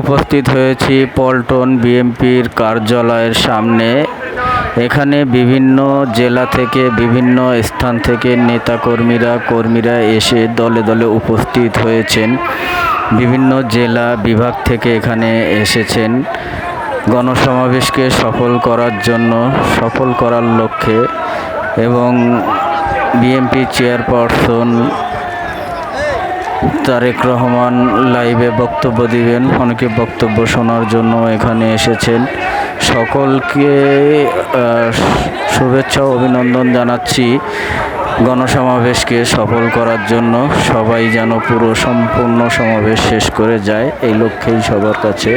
উপস্থিত হয়েছি পল্টন বিএমপির কার্যালয়ের সামনে। এখানে বিভিন্ন জেলা থেকে, বিভিন্ন স্থান থেকে নেতাকর্মীরা, কর্মীরা এসে দলে দলে উপস্থিত হয়েছেন। বিভিন্ন জেলা বিভাগ থেকে এখানে এসেছেন। গণসমাবেশকে সফল করার জন্য, সফল করার লক্ষ্যে এবং বিএমপি চেয়ারপারসন তারেক রহমান লাইভে বক্তব্য দিবেন। অনেকে বক্তব্য শোনার জন্য এখানে এসেছেন। সকলকে শুভেচ্ছা অভিনন্দন জানাচ্ছি গণসমাবেশকে সফল করার জন্য। সবাই যেন পুরো সম্পূর্ণ সমাবেশ শেষ করে যায়, এই লক্ষ্যেই সবার কাছে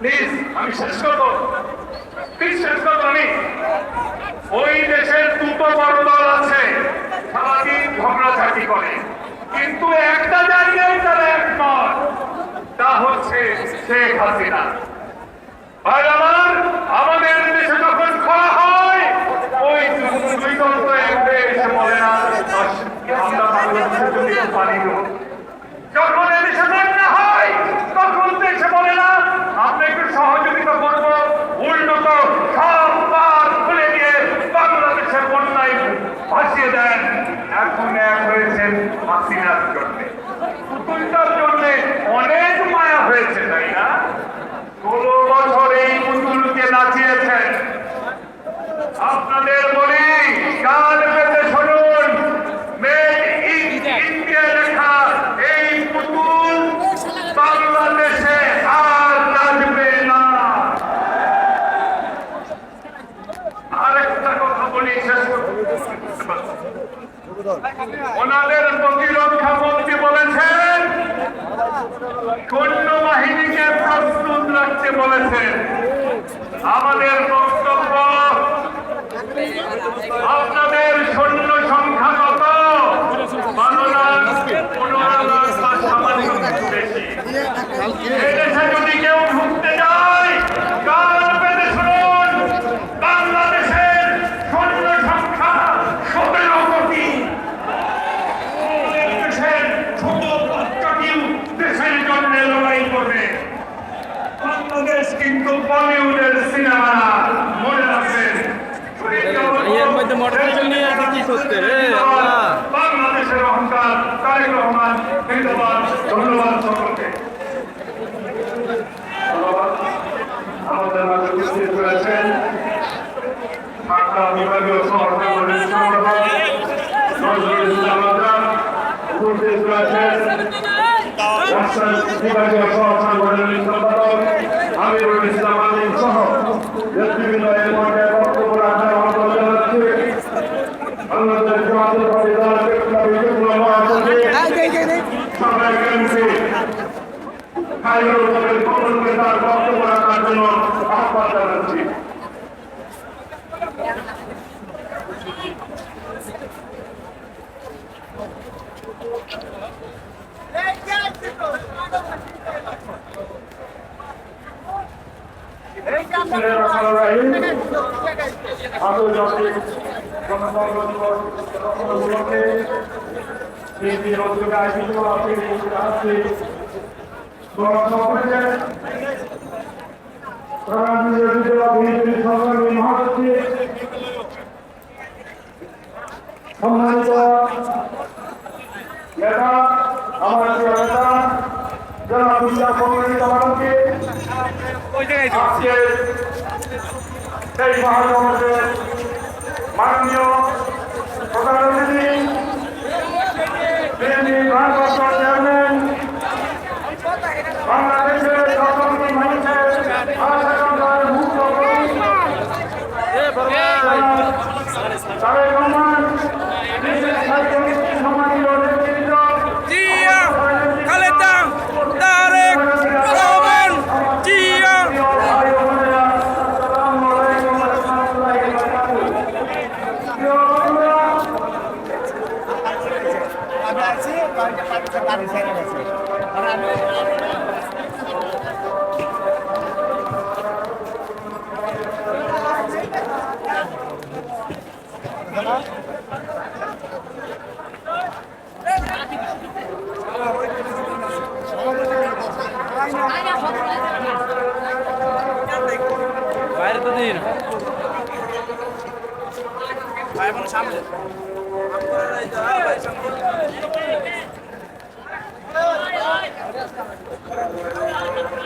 প্লিজ আমি শেষ করব। প্লিজ শেষ করব আমি। ওই দেশের দুটো বড় দল আছে সারাদিন ঝগড়াঝাটি করে? কিন্তু একটা জায়গায় তারা একমত, তা হচ্ছে শেখ হাসিনা। আর আমার, আমাদের দেশে যখন খরা হয়, ওই দুই দল তো একটু এসে বলে না আমরা বাংলাদেশের জন্য পানি যখন এদেশে বন্যা হয়, তখন এসে বলে না সহযোগিতা করব। উল্টো তো সব বার খুলে দিয়ে বাংলাদেশের বন্যায় ভাসিয়ে দেন এখন এক হয়েছেন হাসিনার জন্য পুতুলটার জন্য অনেক মায়া হয়েছে তাই না ষোলো বছর এই পুতুলকে নাচিয়েছেন আপনাদের বলি কাল পেতে শুনুন মেড ইন ইন্ডিয়া লেখা এই পুতুল বাংলাদেশে আর নাচবে না আরেকটা কথা বলি শেষ করতে ওনাদের প্রতিরক্ষা মন্ত্রী বলেছেন সৈন্য বাহিনীকে প্রস্তুত রাখতে বলেছেন আমাদের বক্তব্য আপনাদের সৈন্য সংখ্যা বিভাগীয় সহ সাংগঠনিক সম্পাদক আমিরুল ইসলাম আমিন সহ নেতৃবৃন্দ এই পর্যায়ে বক্তব্য রাখার অনুরোধ জানাচ্ছি বাংলাদেশ জাতীয়তাবাদী দল বিপ্লবী যুগ্ম মহাসচিব সাবেক এমপি খায়রুল কবির কমলকে তার বক্তব্য রাখার জন্য আহ্বান জানাচ্ছি আন্তর্জাতিক গণতন্ত্র দিবস উপলক্ষে বিএনপির উদ্যোগে আয়োজিত আজকের এই আজকে সেই মহাজগতের মাননীয় প্রধান কয়েকটা পাকিস্তান বাড়ি ছেড়ে গেছে। আর আমি বাইরে তো দিন। よかった。